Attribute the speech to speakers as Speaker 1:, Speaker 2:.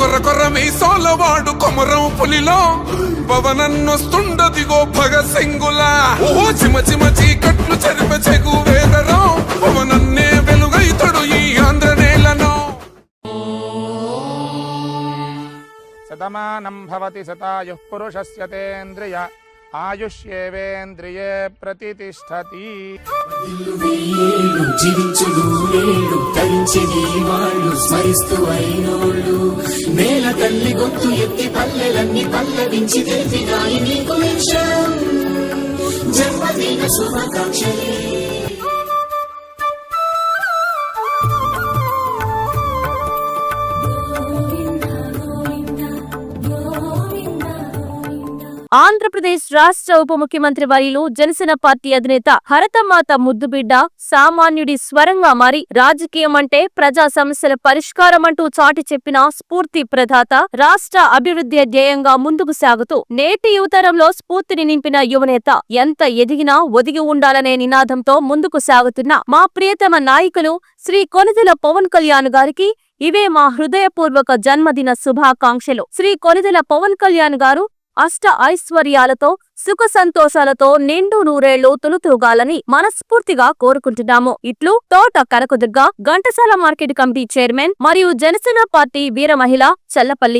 Speaker 1: కొర్ర కొర్ర మీసోలవాడు కొమరం పులిలో. పవనన్నొస్తుండదిగో భగత్ సింగులా. ఓ చిమ చిమ చీకట్లు చెరిప చెగు వేదరం. పవనన్నే వెలుగైతడు ఈ ఆంధ్ర నేలను.
Speaker 2: శతమానం భవతి శతాయుః పురుషస్య తేంద్రియ. ఆయుష్యేవేంద్రియే ప్రతిష్టతి
Speaker 3: ఇల్లు వెయ్యేళ్ళు జీవించు నూరేళ్ళు తరించెని వాళ్ళు. స్మరిస్తూ అయినోళ్ళు నేల తల్లి గొంతు ఎత్తి పల్లెలన్నీ పల్లవించి తెలిపినాయి నీకు నిమిషం జన్మదిన శుభాకాంక్షలే.
Speaker 4: ఆంధ్రప్రదేశ్ రాష్ట్ర ఉప ముఖ్యమంత్రి వారిలో జనసేన పార్టీ అధినేత హరతమాత ముద్దుబిడ్డ సామాన్యుడి స్వరంగా మారి రాజకీయం అంటే ప్రజా సమస్యల పరిష్కారం అంటూ చాటి చెప్పిన స్ఫూర్తి ప్రదాత రాష్ట్ర అభివృద్ధి ధ్యేయంగా ముందుకు సాగుతూ నేటి యువతరంలో స్ఫూర్తిని నింపిన యువనేత ఎంత ఎదిగినా ఒదిగి ఉండాలనే నినాదంతో ముందుకు సాగుతున్న మా ప్రియతమ నాయకులు శ్రీ కొనిదెల పవన్ కళ్యాణ్ గారికి ఇవే మా హృదయపూర్వక జన్మదిన శుభాకాంక్షలు. శ్రీ కొనిదెల పవన్ కళ్యాణ్ గారు అష్ట ఐశ్వర్యాలతో సుఖ సంతోషాలతో నిండు నూరేళ్ళు తులుతూగాలని మనస్ఫూర్తిగా కోరుకుంటున్నాము. ఇట్లు Thota Kanakadurga Ghantasala market committee chairman మరియు జనసేన పార్టీ వీర మహిళ చల్లపల్లి.